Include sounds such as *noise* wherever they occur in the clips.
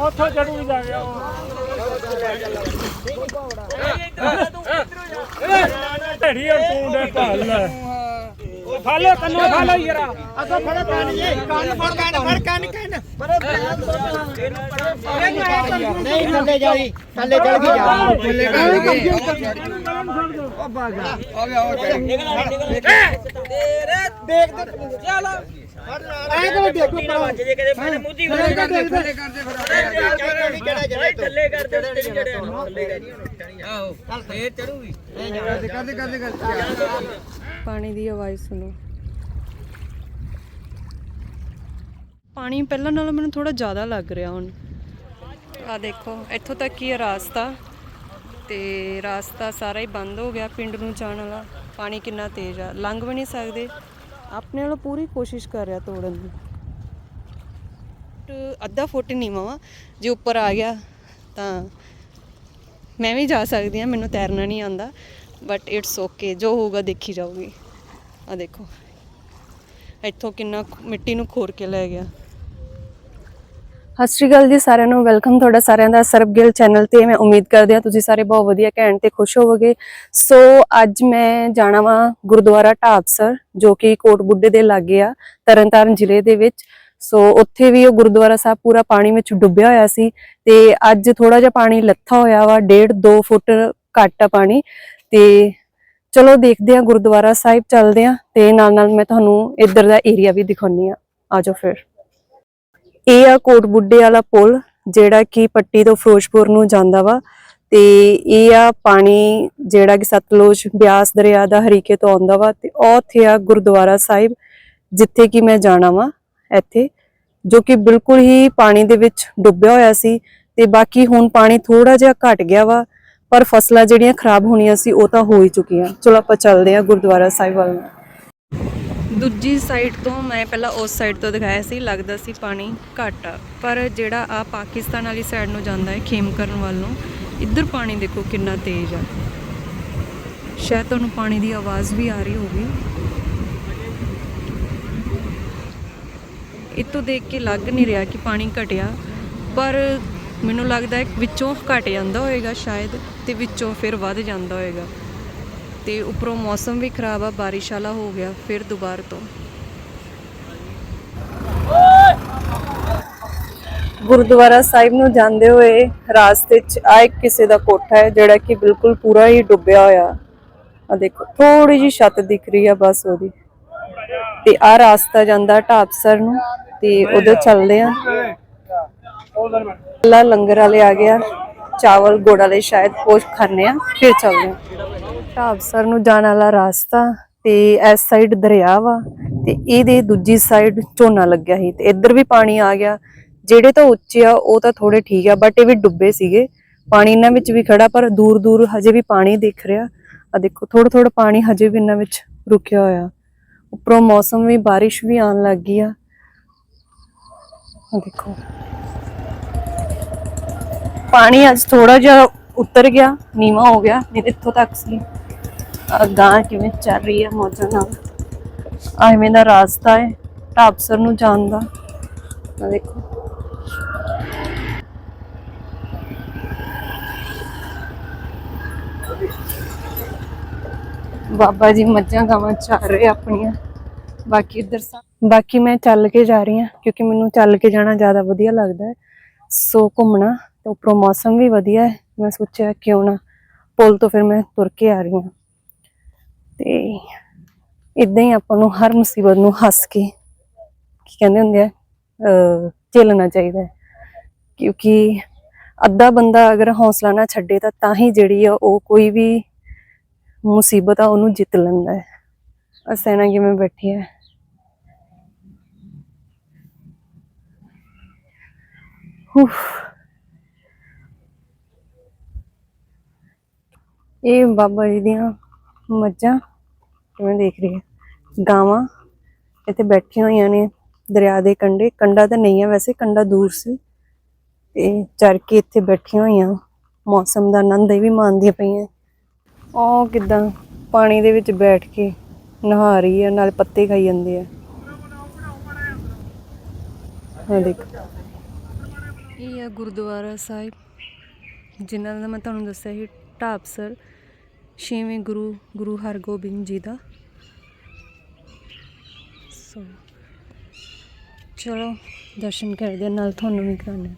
ਉੱਥੋਂ ਚੜੂ ਜਾ ਗਿਆ ਢੜੀ ਔਰ ਤੂੰ ਦੇ ਭਾਲ ਲੈ। ਫਾਲੋ ਕੰਨੋਂ ਫਾਲੋ ਯਾਰਾ। ਅਸਾਂ ਫੜ ਕੰਨ ਜੇ। ਕੰਨ ਫੜ ਕੰਨ ਫੜ ਕੰਨ ਕੰਨ। ਨਹੀਂ ਥੱਲੇ ਜਾਈ ਥੱਲੇ ਚੜ ਗਈ ਜਾ। ਥੱਲੇ ਉਹ ਬਾਗਾ ਆ। ਗਿਆ ਉਹ ਤੇਰੇ ਦੇਖ ਦੇ। ਚਲੋ ਐ ਕਰੋ ਦੇਖੋ ਪਰ ਜੇ ਕਦੇ ਫੜ ਮੁੱਦੀ ਥੱਲੇ ਕਰ ਦੇ ਥੱਲੇ ਕਰ ਦੇ ਫਿਰ ਥੱਲੇ ਕਰ ਦੇ ਥੱਲੇ ਜੜੇ ਥੱਲੇ ਕਰ ਆਹੋ ਚੱਲ ਫੇਰ। ਚੜੂਗੀ ਕਰਦੇ ਕਰਦੇ ਕਰਦੇ ਪਾਣੀ ਦੀ ਆਵਾਜ਼ ਸੁਣੋ। ਪਾਣੀ ਪਹਿਲਾਂ ਨਾਲੋਂ ਮੈਨੂੰ ਥੋੜਾ ਜ਼ਿਆਦਾ ਲੱਗ ਰਿਹਾ ਹੁਣ। ਆ ਦੇਖੋ ਇੱਥੋਂ ਤੱਕ ਹੀ ਹੈ ਰਾਸਤਾ। ਤੇ ਰਾਸਤਾ ਸਾਰਾ ਹੀ ਬੰਦ ਹੋ ਗਿਆ ਪਿੰਡ ਨੂੰ ਜਾਣ ਵਾਲਾ। ਪਾਣੀ ਕਿੰਨਾ ਤੇਜ਼ ਆ। ਲੰਘ ਵੀ ਨਹੀਂ ਸਕਦੇ। ਆਪਣੇ ਵੱਲੋਂ ਪੂਰੀ ਕੋਸ਼ਿਸ਼ ਕਰ ਰਿਹਾ ਤੋੜਨ ਦੀ। ਅੱਧਾ ਫੁੱਟ ਨੀਵਾਂ ਵਾ ਜੇ ਉੱਪਰ ਆ ਗਿਆ ਤਾਂ ਮੈਂ ਵੀ ਜਾ ਸਕਦੀ ਹਾਂ, ਮੈਨੂੰ ਤੈਰਨਾ ਨਹੀਂ ਆਉਂਦਾ। ਬਟ ਇਟਸ ਓਕੇ ਜੋ ਹੋਊਗਾ ਦੇਖੀ ਜਾਊਗੀ। ਆ ਦੇਖੋ। ਇੱਥੋਂ ਕਿੰਨਾ ਮਿੱਟੀ ਨੂੰ ਖੋਰ ਕੇ ਲੈ ਗਿਆ। ਸਤਿ ਸ਼੍ਰੀ ਅਕਾਲ ਜੀ ਸਾਰਿਆਂ ਨੂੰ। ਵੈਲਕਮ ਤੁਹਾਡਾ ਸਾਰਿਆਂ ਦਾ ਸਰਬਗਿਲ ਚੈਨਲ ਤੇ। ਮੈਂ ਉਮੀਦ ਕਰਦੀ ਹਾਂ ਤੁਸੀਂ ਸਾਰੇ ਬਹੁਤ ਵਧੀਆ ਘੈਂਟ ਤੇ ਖੁਸ਼ ਹੋਵੋਗੇ। ਸੋ ਅੱਜ ਮੈਂ ਜਾਣਾ ਵਾਂ ਗੁਰਦੁਆਰਾ ਢਾਬਸਰ ਜੋ ਕਿ ਕੋਟ ਬੁੱਢੇ ਦੇ ਲਾਗੇ ਆ, ਤਰਨਤਾਰਨ ਜ਼ਿਲ੍ਹੇ ਦੇ ਵਿੱਚ। ਸੋ ਉੱਥੇ ਵੀ ਉਹ ਗੁਰਦੁਆਰਾ ਸਾਹਿਬ ਪੂਰਾ ਪਾਣੀ ਵਿੱਚ ਡੁੱਬਿਆ ਹੋਇਆ ਸੀ ਤੇ ਅੱਜ ਥੋੜਾ ਜਿਹਾ ਪਾਣੀ ਲੱਥਾ ਹੋਇਆ ਵਾ 1.5 2 ਫੁੱਟ ਘੱਟ ਆ ਪਾਣੀ। ਤੇ ਚਲੋ ਦੇਖਦੇ ਆ ਗੁਰਦੁਆਰਾ ਸਾਹਿਬ ਚੱਲਦੇ ਆ ਤੇ ਨਾਲ ਨਾਲ ਮੈਂ ਤੁਹਾਨੂੰ ਇੱਧਰ ਦਾ ਏਰੀਆ ਵੀ ਦਿਖਾਉਣੀ ਆ ਆਜੋ ਫਿਰ। ਇਹ ਆ ਕੋਟ ਬੁੱਢੇ ਵਾਲਾ ਪੁਲ, ਜਿਹੜਾ ਕਿ ਪੱਟੀ ਤੋਂ ਫਿਰੋਜ਼ਪੁਰ ਨੂੰ ਜਾਂਦਾ ਵਾ। ਤੇ ਇਹ ਆ ਪਾਣੀ ਜਿਹੜਾ ਕਿ ਸਤਲੁਜ ਬਿਆਸ ਦਰਿਆ ਦਾ ਹਰੀਕੇ ਤੋਂ ਆਉਂਦਾ ਵਾ ਤੇ ਉਹ ਉੱਥੇ ਆ ਗੁਰਦੁਆਰਾ ਸਾਹਿਬ, ਜਿੱਥੇ ਕਿ ਮੈਂ ਜਾਣਾ ਵਾ ਇੱਥੇ, ਜੋ ਕਿ ਬਿਲਕੁਲ ਹੀ ਪਾਣੀ ਦੇ ਵਿੱਚ ਡੁੱਬਿਆ ਹੋਇਆ ਸੀ ਤੇ ਬਾਕੀ ਹੁਣ ਪਾਣੀ ਥੋੜਾ ਜਿਹਾ ਘਟ ਗਿਆ ਵਾ, ਪਰ ਫਸਲਾਂ ਜਿਹੜੀਆਂ ਖਰਾਬ ਹੋਣੀਆਂ ਸੀ ਉਹ ਤਾਂ ਹੋ ਹੀ ਚੁੱਕੀਆਂ। ਚਲੋ ਆਪਾਂ ਚੱਲਦੇ ਹਾਂ ਗੁਰਦੁਆਰਾ ਸਾਹਿਬ ਵੱਲ। ਦੂਜੀ ਸਾਈਡ ਤੋਂ ਮੈਂ ਪਹਿਲਾਂ ਉਸ ਸਾਈਡ ਤੋਂ ਦਿਖਾਇਆ ਸੀ, ਲੱਗਦਾ ਸੀ ਪਾਣੀ ਘੱਟ ਆ। ਪਰ ਜਿਹੜਾ ਆ ਪਾਕਿਸਤਾਨ ਵਾਲੀ ਸਾਈਡ ਨੂੰ ਜਾਂਦਾ ਹੈ, ਖੇਮ ਕਰਨ ਵੱਲ ਨੂੰ, ਇੱਧਰ ਪਾਣੀ ਦੇਖੋ ਕਿੰਨਾ ਤੇਜ਼ ਆ। ਸ਼ਾਇਦ ਤੁਹਾਨੂੰ ਪਾਣੀ ਦੀ ਆਵਾਜ਼ ਵੀ ਆ ਰਹੀ ਹੋਵੇ ਇਤੋਂ ਦੇਖ ਕੇ ਲੱਗ ਨਹੀਂ ਰਿਹਾ ਕਿ ਪਾਣੀ ਘਟਿਆ, ਪਰ ਮੈਨੂੰ ਲੱਗਦਾ ਹੈ ਵਿੱਚੋਂ ਘਟ ਜਾਂਦਾ ਹੋਏਗਾ ਸ਼ਾਇਦ, ਤੇ ਵਿੱਚੋਂ ਫਿਰ ਵੱਧ ਜਾਂਦਾ ਹੋਏਗਾ। ਤੇ ਉੱਪਰੋਂ ਮੌਸਮ ਵੀ ਖਰਾਬ ਆ ਬਾਰਿਸ਼ ਵਾਲਾ ਹੋ ਗਿਆ, ਫਿਰ ਦੁਬਾਰਾ ਤੋਂ। ਗੁਰਦੁਆਰਾ ਸਾਹਿਬ ਨੂੰ ਜਾਂਦੇ ਹੋਏ ਰਾਸਤੇ 'ਚ ਆ ਇੱਕ ਕਿਸੇ ਦਾ ਕੋਠਾ ਹੈ, ਜਿਹੜਾ ਕਿ ਬਿਲਕੁਲ ਪੂਰਾ ਹੀ ਡੁੱਬਿਆ ਹੋਇਆ। ਆ ਦੇਖੋ ਥੋੜੀ ਜੀ ਛੱਤ ਦਿਖ ਰਹੀ ਆ ਬਸ ਉਹਦੀ। ਤੇ ਆ ਰਾਸਤਾ ਜਾਂਦਾ ਢਾਬਸਰ ਨੂੰ, ਤੇ ਉਧਰ ਚੱਲਦੇ ਆ। ਲਾ ਲੰਗਰ ਵਾਲੇ ਆ ਗਿਆ ਚਾਵਲ ਗੁੜ ਵਾਲੇ ਸ਼ਾਇਦ ਉਹ ਖਾਣੇ ਆ, ਫਿਰ ਚੱਲਦੇ ਆ। ਢਾਬਸਰ ਨੂੰ ਜਾਣ ਵਾਲਾ ਰਾਸਤਾ ਤੇ ਇਸ ਸਾਈਡ ਦਰਿਆ ਵਾ ਤੇ ਇਹਦੇ ਦੂਜੀ ਸਾਈਡ ਝੋਨਾ ਲੱਗਿਆ ਸੀ ਤੇ ਇੱਧਰ ਵੀ ਪਾਣੀ ਆ ਗਿਆ। ਜਿਹੜੇ ਤਾਂ ਉੱਚੇ ਆ, ਉਹ ਤਾਂ ਥੋੜੇ ਠੀਕ ਆ ਬਟ ਇਹ ਵੀ ਡੁੱਬੇ ਸੀਗੇ। ਪਾਣੀ ਇਹਨਾਂ ਵਿੱਚ ਵੀ ਖੜਾ ਪਰ ਦੂਰ ਦੂਰ ਹਜੇ ਵੀ ਪਾਣੀ ਦਿਖ ਰਿਹਾ। ਆ ਦੇਖੋ ਥੋੜਾ ਥੋੜਾ ਪਾਣੀ ਹਜੇ ਵੀ ਇਹਨਾਂ ਵਿੱਚ ਰੁਕਿਆ ਹੋਇਆ। ਉੱਪਰੋਂ ਮੌਸਮ ਵੀ ਬਾਰਿਸ਼ ਵੀ ਆਉਣ ਲੱਗ ਗਈ ਆ। ਦੇਖੋ। ਪਾਣੀ ਅੱਜ ਥੋੜਾ ਜਿਹਾ ਉਤਰ ਗਿਆ, ਨੀਵਾ ਹੋ ਗਿਆ, ਨਹੀਂ ਇੱਥੋਂ ਤੱਕ ਸੀ। ਗਾਂ ਕਿਵੇਂ ਚੱਲ ਰਹੀ ਹੈ ਮੌਜਾਂ ਨਾਲ? ਆ ਐਵੇਂ ਦਾ ਰਾਸਤਾ ਹੈ ਢਾਬਸਰ ਨੂੰ ਜਾਣ ਦਾ। ਆ ਦੇਖੋ। ਬਾਬਾ ਜੀ ਮੱਝਾਂ ਗਾਵਾਂ ਚੱਲ ਰਹੇ ਆਪਣੀਆਂ। ਬਾਕੀ ਇੱਧਰ ਬਾਕੀ ਮੈਂ ਚੱਲ ਕੇ ਜਾ ਰਹੀ ਹਾਂ ਕਿਉਂਕਿ ਮੈਨੂੰ ਚੱਲ ਕੇ ਜਾਣਾ ਜ਼ਿਆਦਾ ਵਧੀਆ ਲੱਗਦਾ ਹੈ। ਸੋ ਘੁੰਮਣਾ ਤੇ ਉੱਪਰੋਂ ਮੌਸਮ ਵੀ ਵਧੀਆ ਹੈ। ਮੈਂ ਸੋਚਿਆ ਕਿਉਂ ਨਾ ਪੁਲ ਤੋਂ ਫਿਰ ਮੈਂ ਤੁਰ ਕੇ ਆ ਰਹੀ ਹਾਂ। ਤੇ ਇਦਾਂ ਹੀ ਆਪਾਂ ਨੂੰ ਹਰ ਮੁਸੀਬਤ ਨੂੰ ਹੱਸ ਕੇ ਕੀ ਕਹਿੰਦੇ ਹੁੰਦੇ ਆ ਝੇਲਣਾ ਚਾਹੀਦਾ ਹੈ। ਕਿਉਂਕਿ ਅੱਧਾ ਬੰਦਾ ਅਗਰ ਹੌਸਲਾ ਨਾ ਛੱਡੇ ਤਾਂ ਤਾਂ ਹੀ ਜਿਹੜੀ ਆ ਉਹ ਕੋਈ ਵੀ ਮੁਸੀਬਤ ਆ ਉਹਨੂੰ ਜਿੱਤ ਲੈਂਦਾ ਹੈ। ਅਸੈਨਾ ਕਿਵੇਂ ਬੈਠੀ ਹੈ। ਇਹ ਬਾਬਾ ਜੀ ਦੀਆਂ ਮੱਝਾਂ। ਕਿਵੇਂ ਦੇਖ ਰਹੀ ਹੈ। ਗਾਵਾਂ ਇੱਥੇ ਬੈਠੀਆਂ ਹੋਈਆਂ ਨੇ ਦਰਿਆ ਦੇ ਕੰਢੇ। ਕੰਢਾ ਤਾਂ ਨਹੀਂ ਹੈ ਵੈਸੇ, ਕੰਢਾ ਦੂਰ ਸੀ। ਤੇ ਚਰ ਕੇ ਇੱਥੇ ਬੈਠੀਆਂ ਹੋਈਆਂ। ਮੌਸਮ ਦਾ ਆਨੰਦ ਵੀ ਮਾਣਦੀਆਂ ਪਈਆਂ। ਉਹ ਕਿਦਾਂ ਪਾਣੀ ਦੇ ਵਿੱਚ ਬੈਠ ਕੇ ਨਹਾ ਰਹੀ ਹੈ ਨਾਲ ਪੱਤੇ ਖਾਈ ਜਾਂਦੇ ਆ। ਆ ਦੇਖੋ। ਇਹ ਆ ਗੁਰਦੁਆਰਾ ਸਾਹਿਬ। ਜਿਨ੍ਹਾਂ ਦਾ ਮੈਂ ਤੁਹਾਨੂੰ ਦੱਸਿਆ ਸੀ ਢਾਬਸਰ ਛੇਵੇਂ ਗੁਰੂ ਗੁਰੂ ਹਰਗੋਬਿੰਦ ਜੀ ਦਾ। ਸੋ ਚਲੋ ਦਰਸ਼ਨ ਕਰਦੇ ਹਾਂ, ਨਾਲ ਤੁਹਾਨੂੰ ਵੀ ਕਰਾਉਂਦੇ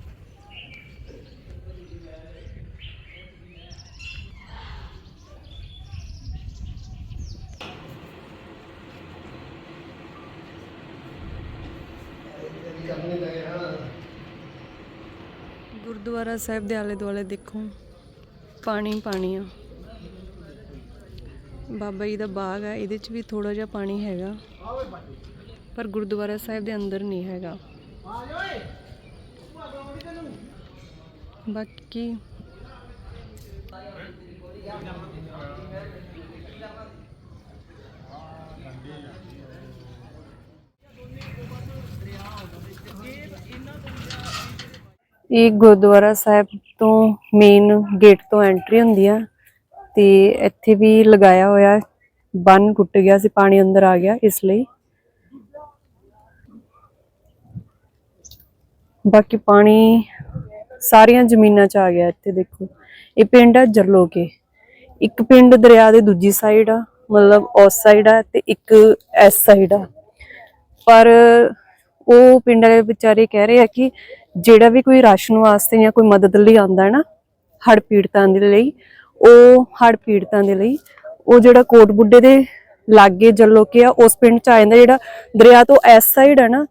ਗੁਰਦੁਆਰਾ ਸਾਹਿਬ ਦੇ ਆਲੇ ਦੁਆਲੇ ਦੇਖੋ ਪਾਣੀ ਪਾਣੀ ਆ। ਬਾਬਾ ਜੀ ਦਾ ਬਾਗ ਹੈ ਇਹਦੇ 'ਚ ਵੀ ਥੋੜਾ ਜਿਹਾ ਪਾਣੀ ਹੈਗਾ। ਪਰ ਗੁਰਦੁਆਰਾ ਸਾਹਿਬ ਦੇ ਅੰਦਰ ਨਹੀਂ ਹੈਗਾ। ਬਾਕੀ ਇਹ ਗੁਰਦੁਆਰਾ ਸਾਹਿਬ ਤੋਂ ਮੇਨ ਗੇਟ ਤੋਂ ਐਂਟਰੀ ਹੁੰਦੀ ਆ। ਤੇ ਇੱਥੇ ਵੀ ਲਗਾਇਆ ਹੋਇਆ ਬੰਨ ਟੁੱਟ ਗਿਆ ਸੀ, ਪਾਣੀ ਅੰਦਰ ਆ ਗਿਆ ਇਸ ਲਈ। ਬਾਕੀ ਪਾਣੀ ਸਾਰੀਆਂ ਜ਼ਮੀਨਾਂ 'ਚ ਆ ਗਿਆ ਇੱਥੇ, ਦੇਖੋ। ਇਹ ਪਿੰਡ ਹੈ ਜਰਲੋਕੇ। ਇੱਕ ਪਿੰਡ ਦਰਿਆ ਦੇ ਦੂਜੀ ਸਾਈਡ ਆ, ਮਤਲਬ ਉਸ ਸਾਈਡ ਆ ਤੇ ਇੱਕ ਇਸ ਸਾਈਡ ਆ। ਪਰ ਉਹ ਪਿੰਡ ਵਾਲੇ ਵਿਚਾਰੇ ਕਹਿ ਰਹੇ ਆ ਕਿ ਜਿਹੜਾ ਵੀ ਕੋਈ ਰਾਸ਼ਨ ਵਾਸਤੇ ਜਾਂ ਕੋਈ ਮਦਦ ਲਈ ਆਉਂਦਾ ਹੈ ਨਾ, ਹੜ੍ਹ ਪੀੜਤਾਂ ਦੇ ਲਈ ਉਹ ਹੜ੍ਹ ਪੀੜਤਾਂ ਦੇ ਲਈ, ਉਹ ਜਿਹੜਾ ਕੋਟ ਬੁੱਢੇ ਦੇ ਲਾਗੇ ਜਲੋਕੇ ਆ, ਉਸ ਪਿੰਡ ਚ ਆ ਜਾਂਦਾ, ਜਿਹੜਾ ਦਰਿਆ ਤੋਂ ਇਸ ਸਾਈਡ ਹੈ ਨਾ,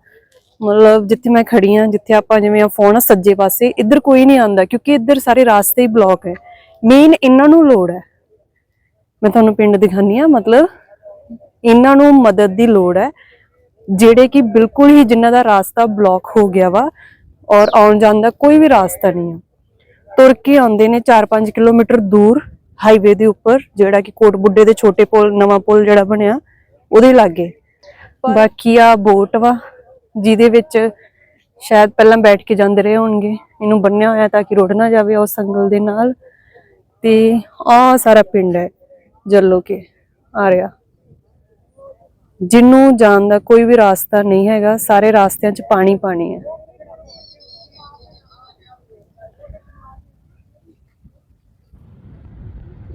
ਮਤਲਬ ਜਿੱਥੇ ਮੈਂ ਖੜੀ ਆ, ਜਿੱਥੇ ਆਪਾਂ ਜਿਵੇਂ ਆ ਫੋਨ ਆ, ਸੱਜੇ ਪਾਸੇ, ਇੱਧਰ ਕੋਈ ਨਹੀਂ ਆਉਂਦਾ, ਕਿਉਂਕਿ ਇੱਧਰ ਸਾਰੇ ਰਾਸਤੇ ਹੀ ਬਲੌਕ ਹੈ ਮੇਨ ਇਹਨਾਂ ਨੂੰ ਲੋੜ ਹੈ ਮੈਂ ਤੁਹਾਨੂੰ ਪਿੰਡ ਦਿਖਾਨੀ ਆ, ਮਤਲਬ ਇਹਨਾਂ ਨੂੰ ਮਦਦ ਦੀ ਲੋੜ ਹੈ ਜਿਹੜੇ ਕਿ ਬਿਲਕੁਲ ਹੀ ਜਿਨ੍ਹਾਂ ਦਾ ਰਾਸਤਾ ਬਲੌਕ ਹੋ ਗਿਆ ਵਾ, ਔਰ ਆਉਣ ਜਾਣ ਦਾ ਕੋਈ ਵੀ ਰਾਸਤਾ ਨਹੀਂ ਆ। ਤੁਰ ਕੇ ਆਉਂਦੇ ਨੇ 4-5 ਕਿਲੋਮੀਟਰ ਦੂਰ ਹਾਈਵੇ ਦੇ ਉੱਪਰ ਜਿਹੜਾ ਕਿ ਕੋਟ ਬੁੱਢੇ ਦੇ ਛੋਟੇ ਪੁਲ ਨਵਾਂ ਪੁਲ ਜਿਹੜਾ ਬਣਿਆ ਉਹਦੇ ਲਾਗੇ। ਬਾਕੀ ਆ ਬੋਟ ਵਾ ਜਿਹਦੇ ਵਿੱਚ ਸ਼ਾਇਦ ਪਹਿਲਾਂ ਬੈਠ ਕੇ ਜਾਂਦੇ ਰਹੇ ਹੋਣਗੇ। ਇਹਨੂੰ ਬੰਨਿਆ ਹੋਇਆ ਤਾਂ ਕਿ ਰੁੜ ਨਾ ਜਾਵੇ ਉਸ ਸੰਗਲ ਦੇ ਨਾਲ। ਤੇ ਆ ਸਾਰਾ ਪਿੰਡ ਹੈ ਜੱਲੋ ਕੇ ਆ ਰਿਹਾ। ਜਿਹਨੂੰ ਜਾਣ ਦਾ ਕੋਈ ਵੀ ਰਾਸਤਾ ਨਹੀਂ ਹੈਗਾ ਸਾਰੇ ਰਾਸਤਿਆਂ 'ਚ ਪਾਣੀ ਪਾਣੀ ਹੈ।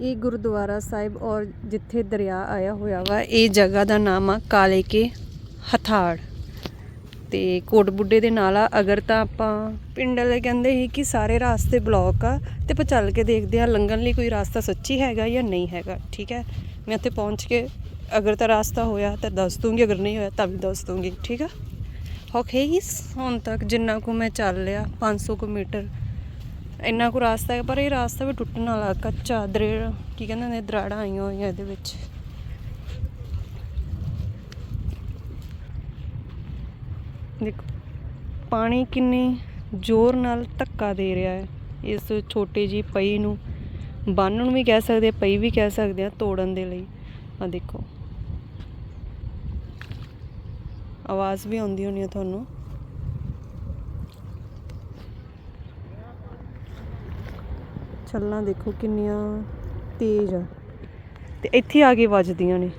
ਇਹ ਗੁਰਦੁਆਰਾ ਸਾਹਿਬ ਔਰ ਜਿੱਥੇ ਦਰਿਆ ਆਇਆ ਹੋਇਆ ਵਾ, ਇਹ ਜਗ੍ਹਾ ਦਾ ਨਾਮ ਆ ਕਾਲੇ ਕੇ ਹਥਾੜ। ਤੇ ਕੋਟ ਬੁੱਢੇ ਦੇ ਨਾਲ ਆ, ਅਗਰ ਤਾਂ ਆਪਾਂ ਪਿੰਡ ਵਾਲੇ ਕਹਿੰਦੇ ਸੀ ਕਿ ਸਾਰੇ ਰਾਸਤੇ ਬਲੌਕ ਆ, ਤੇ ਆਪਾਂ ਚੱਲ ਕੇ ਦੇਖਦੇ ਆ ਲੰਘਣ ਲਈ ਕੋਈ ਰਾਸਤਾ ਸੱਚੀ ਹੈਗਾ ਜਾਂ ਨਹੀਂ ਹੈਗਾ, ਠੀਕ ਹੈ? ਮੈਂ ਉੱਥੇ ਪਹੁੰਚ ਕੇ ਅਗਰ ਤਾਂ ਰਾਸਤਾ ਹੋਇਆ ਤਾਂ ਦੱਸ ਦੂੰਗੀ, ਅਗਰ ਨਹੀਂ ਹੋਇਆ ਤਾਂ ਵੀ ਦੱਸ ਦੂੰਗੀ, ਠੀਕ ਆ? ਓਕੇ ਹੁਣ ਤੱਕ ਜਿੰਨਾ ਕੁ ਮੈਂ ਚੱਲ ਲਿਆ 500 ਕੁ ਮੀਟਰ ਇੰਨਾ ਕੁ ਰਾਸਤਾ ਹੈ, ਪਰ ਇਹ ਰਾਸਤਾ ਵੀ ਟੁੱਟਣ ਵਾਲਾ, ਕੱਚਾ, ਦਰੇੜ, ਕੀ ਕਹਿੰਦੇ ਨੇ ਦਰਾੜਾਂ ਆਈਆਂ ਹੋਈਆਂ ਇਹਦੇ ਵਿੱਚ। ਦੇਖੋ, ਪਾਣੀ ਕਿੰਨੀ ਜ਼ੋਰ ਨਾਲ ਧੱਕਾ ਦੇ ਰਿਹਾ ਹੈ। ਇਸ ਛੋਟੀ ਜੀ ਪਈ ਨੂੰ ਬੰਨਣ ਨੂੰ ਵੀ ਕਹਿ ਸਕਦੇ ਪਈ ਵੀ ਕਹਿ ਸਕਦੇ ਆ, ਤੋੜਨ ਦੇ ਲਈ। ਆ ਦੇਖੋ। ਆਵਾਜ਼ ਵੀ ਆਉਂਦੀ ਹੋਣੀ ਆ ਤੁਹਾਨੂੰ। ਛੱਲਾਂ ਦੇਖੋ ਕਿੰਨੀਆਂ ਤੇਜ਼ ਆ। ਤੇ ਇੱਥੇ ਆ ਕੇ ਵੱਜਦੀਆਂ ਨੇ।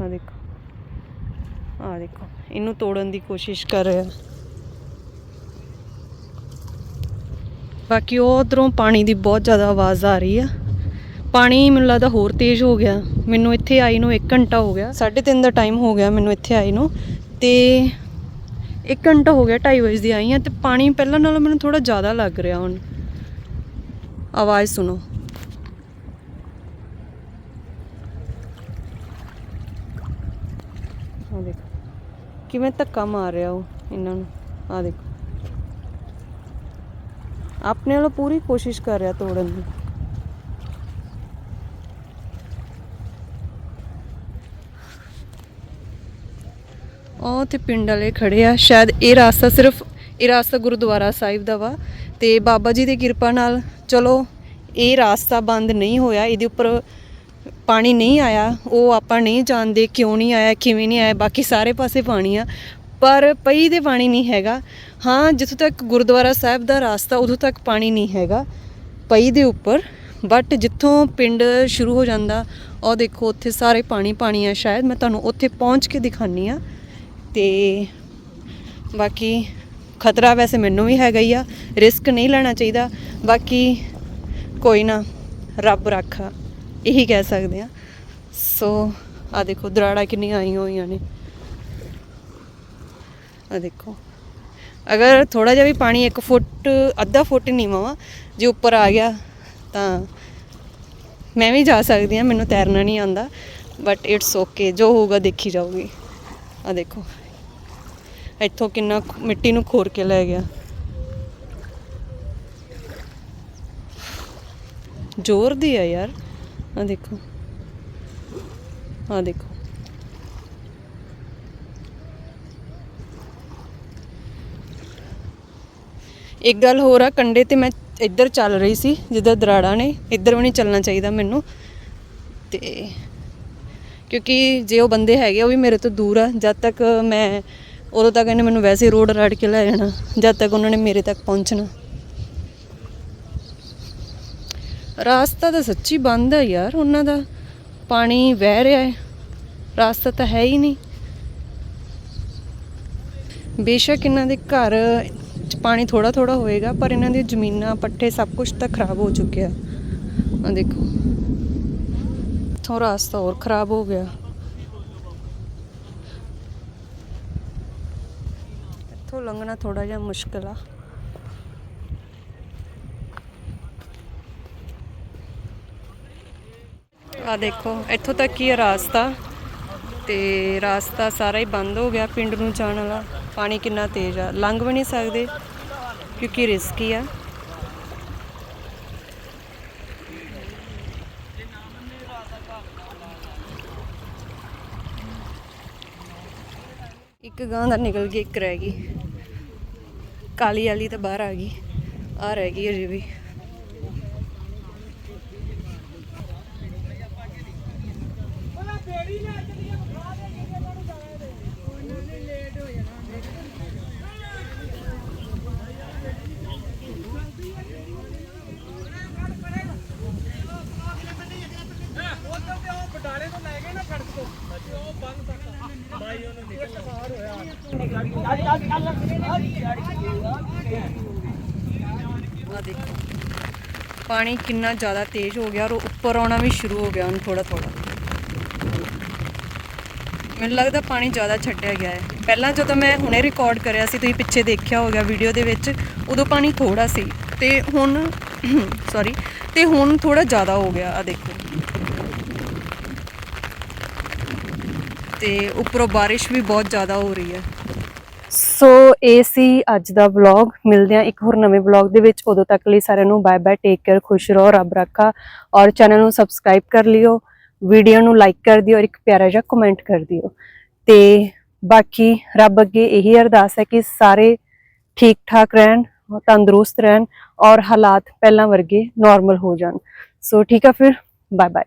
ਆ ਦੇਖੋ। ਆ ਦੇਖੋ। ਇਹਨੂੰ ਤੋੜਨ ਦੀ ਕੋਸ਼ਿਸ਼ ਕਰ ਰਿਹਾ ਬਾਕੀ ਉਹ ਉਧਰੋਂ ਪਾਣੀ ਦੀ ਬਹੁਤ ਜ਼ਿਆਦਾ ਆਵਾਜ਼ ਆ ਰਹੀ ਆ। ਪਾਣੀ ਮੈਨੂੰ ਲੱਗਦਾ ਹੋਰ ਤੇਜ਼ ਹੋ ਗਿਆ। ਮੈਨੂੰ ਇੱਥੇ ਆਈ ਨੂੰ 1 ਘੰਟਾ ਹੋ ਗਿਆ। 3:30 ਦਾ ਟਾਈਮ ਹੋ ਗਿਆ ਮੈਨੂੰ ਇੱਥੇ ਆਈ ਨੂੰ। ਤੇ 1 ਘੰਟਾ ਹੋ ਗਿਆ 2:30 ਵਜੇ ਦੀ ਆਈ ਆ ਤੇ ਪਾਣੀ ਪਹਿਲਾਂ ਨਾਲੋਂ ਮੈਨੂੰ ਥੋੜਾ ਜ਼ਿਆਦਾ ਲੱਗ ਰਿਹਾ ਹੁਣ। ਆਵਾਜ਼ ਸੁਣੋ। ਆ ਦੇਖੋ, ਕਿਵੇਂ ਧੱਕਾ ਮਾਰ ਰਿਹਾ ਉਹ ਇਹਨਾਂ ਨੂੰ। ਆ ਦੇਖੋ। ਆਪਣੇ ਵੱਲੋਂ ਪੂਰੀ ਕੋਸ਼ਿਸ਼ ਕਰ ਰਿਹਾ ਤੋੜਨ ਦੀ। ਉਹ ਤੇ ਪਿੰਡ ਵਾਲੇ ਖੜੇ ਆ। ਸ਼ਾਇਦ ਇਹ ਰਾਸਤਾ ਸਿਰਫ, ਇਹ ਰਾਸਤਾ ਗੁਰਦੁਆਰਾ ਸਾਹਿਬ ਦਾ ਵਾ। ਤੇ ਬਾਬਾ ਜੀ ਦੀ ਕਿਰਪਾ ਨਾਲ, ਚਲੋ, ਇਹ ਰਾਸਤਾ ਬੰਦ ਨਹੀਂ ਹੋਇਆ। ਇਹਦੇ ਉੱਪਰ ਪਾਣੀ ਨਹੀਂ ਆਇਆ। ਉਹ ਆਪਾਂ ਨਹੀਂ ਜਾਣਦੇ ਕਿਉਂ ਨਹੀਂ ਆਇਆ, ਕਿਵੇਂ ਨਹੀਂ ਆਇਆ। ਬਾਕੀ ਸਾਰੇ ਪਾਸੇ ਪਾਣੀ ਆ। ਪਰ ਪਈ ਦੇ ਪਾਣੀ ਨਹੀਂ ਹੈਗਾ। ਹਾਂ, ਜਿੱਥੋਂ ਤੱਕ ਗੁਰਦੁਆਰਾ ਸਾਹਿਬ ਦਾ ਰਾਸਤਾ, ਉਦੋਂ ਤੱਕ ਪਾਣੀ ਨਹੀਂ ਹੈਗਾ ਪਈ ਦੇ ਉੱਪਰ। ਬਟ ਜਿੱਥੋਂ ਪਿੰਡ ਸ਼ੁਰੂ ਹੋ ਜਾਂਦਾ, ਉਹ ਦੇਖੋ, ਉੱਥੇ ਸਾਰੇ ਪਾਣੀ ਪਾਣੀ ਆ। ਸ਼ਾਇਦ ਮੈਂ ਤੁਹਾਨੂੰ ਉੱਥੇ ਪਹੁੰਚ ਕੇ ਦਿਖਾਨੀ ਆ ਤੇ ਬਾਕੀ ਖਤਰਾ ਵੈਸੇ ਮੈਨੂੰ ਵੀ ਹੈਗਾ ਹੀ ਆ ਰਿਸਕ ਨਹੀਂ ਲੈਣਾ ਚਾਹੀਦਾ, ਬਾਕੀ ਕੋਈ ਨਾ, ਰੱਬ ਰੱਖਾ, ਇਹੀ ਕਹਿ ਸਕਦੇ ਆ। ਸੋ ਆ ਦੇਖੋ, ਦਰਾੜਾ ਕਿੰਨੀਆਂ ਆਈਆਂ ਹੋਈਆਂ ਨੇ। ਆ ਦੇਖੋ, ਅਗਰ ਥੋੜਾ ਜਿਹਾ ਵੀ ਪਾਣੀ 1 ਫੁੱਟ, ਅੱਧਾ ਫੁੱਟ ਨੀਵਾਂ ਵਾ, ਜੇ ਉੱਪਰ ਆ ਗਿਆ, ਤਾਂ ਮੈਂ ਵੀ ਜਾ ਸਕਦੀ ਹਾਂ, ਮੈਨੂੰ ਤੈਰਨਾ ਨਹੀਂ ਆਉਂਦਾ ਬਟ ਇਟਸ ਓਕੇ ਜੋ ਹੋਊਗਾ ਦੇਖੀ ਜਾਊਗੀ। ਆ ਦੇਖੋ। ਇੱਥੋਂ ਕਿੰਨਾ ਮਿੱਟੀ ਨੂੰ ਖੋਰ ਕੇ ਲੈ ਗਿਆ। ਜ਼ੋਰ ਦੀ ਆ ਯਾਰ। ਆ ਦੇਖੋ। ਆ ਦੇਖੋ। ਇੱਕ ਗੱਲ ਹੋਰ ਆ ਕੰਡੇ ਤੇ ਮੈਂ ਇੱਧਰ ਚੱਲ ਰਹੀ ਸੀ, ਜਿੱਦਾਂ ਦਰਾੜਾ ਨੇ, ਇੱਧਰ ਵੀ ਨਹੀਂ ਚੱਲਣਾ ਚਾਹੀਦਾ ਮੈਨੂੰ। ਤੇ ਕਿਉਂਕਿ ਜੇ ਉਹ ਬੰਦੇ ਹੈਗੇ ਉਹ ਵੀ ਮੇਰੇ ਤੋਂ ਦੂਰ ਆ। ਜਦ ਤੱਕ ਮੈਂ ਉਦੋਂ ਤੱਕ ਇਹਨੇ ਮੈਨੂੰ ਵੈਸੇ ਰੋਡ ਰੜ ਕੇ ਲੈ ਜਾਣਾ, ਜਦ ਤੱਕ ਉਹਨਾਂ ਨੇ ਮੇਰੇ ਤੱਕ ਪਹੁੰਚਣਾ। ਰਾਸਤਾ ਤਾਂ ਸੱਚੀ ਬੰਦ ਹੈ ਯਾਰ, ਉਹਨਾਂ ਦਾ ਪਾਣੀ ਵਹਿ ਰਿਹਾ ਹੈ, ਰਾਸਤਾ ਤਾਂ ਹੈ ਹੀ ਨਹੀਂ। ਬੇਸ਼ੱਕ ਇਹਨਾਂ ਦੇ ਘਰ ਚ ਪਾਣੀ ਥੋੜਾ ਥੋੜਾ ਹੋਏਗਾ, ਪਰ ਇਹਨਾਂ ਦੀ ਜ਼ਮੀਨਾਂ, ਪੱਠੇ ਸਭ ਕੁਝ ਤਾਂ ਖਰਾਬ ਹੋ ਚੁੱਕਿਆ। ਆ ਦੇਖੋ, ਇੱਥੋਂ ਰਾਸਤਾ ਹੋਰ ਖਰਾਬ ਹੋ ਗਿਆ ਇੱਥੋਂ ਲੰਘਣਾ ਥੋੜਾ ਜਿਹਾ ਮੁਸ਼ਕਲ ਆ। ਆ ਦੇਖੋ, ਇੱਥੋਂ ਤੱਕ ਹੀ ਹੈ ਰਾਸਤਾ ਤੇ ਰਾਸਤਾ ਸਾਰਾ ਹੀ ਬੰਦ ਹੋ ਗਿਆ ਪਿੰਡ ਨੂੰ ਜਾਣ ਵਾਲਾ। ਪਾਣੀ ਕਿੰਨਾ ਤੇਜ਼ ਆ। ਲੰਘ ਵੀ ਨਹੀਂ ਸਕਦੇ ਕਿਉਂਕਿ ਰਿਸਕੀ ਆ। ਇੱਕ ਗਾਂ ਦਾ ਨਿਕਲ ਗਈ ਇੱਕ ਰਹਿ ਗਈ। ਕਾਲੀ ਵਾਲੀ ਤਾਂ ਬਾਹਰ ਆ ਗਈ। ਆ ਰਹਿ ਗਈ ਅਜੇ ਵੀ। ਆ ਦੇਖੋ ਪਾਣੀ ਕਿੰਨਾ ਜ਼ਿਆਦਾ ਤੇਜ਼ ਹੋ ਗਿਆ ਔਰ ਉੱਪਰ ਆਉਣਾ ਵੀ ਸ਼ੁਰੂ ਹੋ ਗਿਆ ਹੁਣ ਥੋੜਾ ਥੋੜਾ ਮੈਨੂੰ ਲੱਗਦਾ ਪਾਣੀ ਜ਼ਿਆਦਾ ਛੱਡਿਆ ਗਿਆ ਹੈ। ਪਹਿਲਾਂ ਜਦੋਂ ਮੈਂ ਹੁਣੇ ਰਿਕਾਰਡ ਕਰਿਆ ਸੀ, ਤੁਸੀਂ ਪਿੱਛੇ ਦੇਖਿਆ ਹੋਗਾ ਵੀਡੀਓ ਦੇ ਵਿੱਚ, ਉਦੋਂ ਪਾਣੀ ਥੋੜਾ ਸੀ ਤੇ ਹੁਣ *coughs* ਸੌਰੀ ਤੇ ਹੁਣ ਥੋੜਾ ਜ਼ਿਆਦਾ ਹੋ ਗਿਆ ਆ ਦੇਖੋ। ਤੇ ਉੱਪਰੋਂ ਬਾਰਿਸ਼ ਵੀ ਬਹੁਤ ਜ਼ਿਆਦਾ ਹੋ ਰਹੀ ਹੈ। ਸੋ ਇਹ ਸੀ ਅੱਜ ਦਾ ਵਲੌਗ ਮਿਲਦੇ ਹਾਂ ਇੱਕ ਹੋਰ ਨਵੇਂ ਵਲੌਗ ਦੇ ਵਿੱਚ। ਉਦੋਂ ਤੱਕ ਲਈ ਸਾਰਿਆਂ ਨੂੰ ਬਾਏ ਬਾਏ ਟੇਕ ਕੇਅਰ ਖੁਸ਼ ਰਹੋ, ਰੱਬ ਰੱਖਾ। ਔਰ ਚੈਨਲ ਨੂੰ ਸਬਸਕ੍ਰਾਈਬ ਕਰ ਲਿਓ। ਵੀਡੀਓ ਨੂੰ ਲਾਈਕ ਕਰ ਦਿਓ ਔਰ ਇੱਕ ਪਿਆਰਾ ਜਿਹਾ ਕਮੈਂਟ ਕਰ ਦਿਓ। ਤੇ ਬਾਕੀ ਰੱਬ ਅੱਗੇ ਇਹੀ ਅਰਦਾਸ ਹੈ ਕਿ ਸਾਰੇ ਠੀਕ ਠਾਕ ਰਹਿਣ, ਤੰਦਰੁਸਤ ਰਹਿਣ ਔਰ ਹਾਲਾਤ ਪਹਿਲਾਂ ਵਰਗੇ ਨਾਰਮਲ ਹੋ ਜਾਣ। ਸੋ ਠੀਕ ਆ ਫਿਰ। Bye bye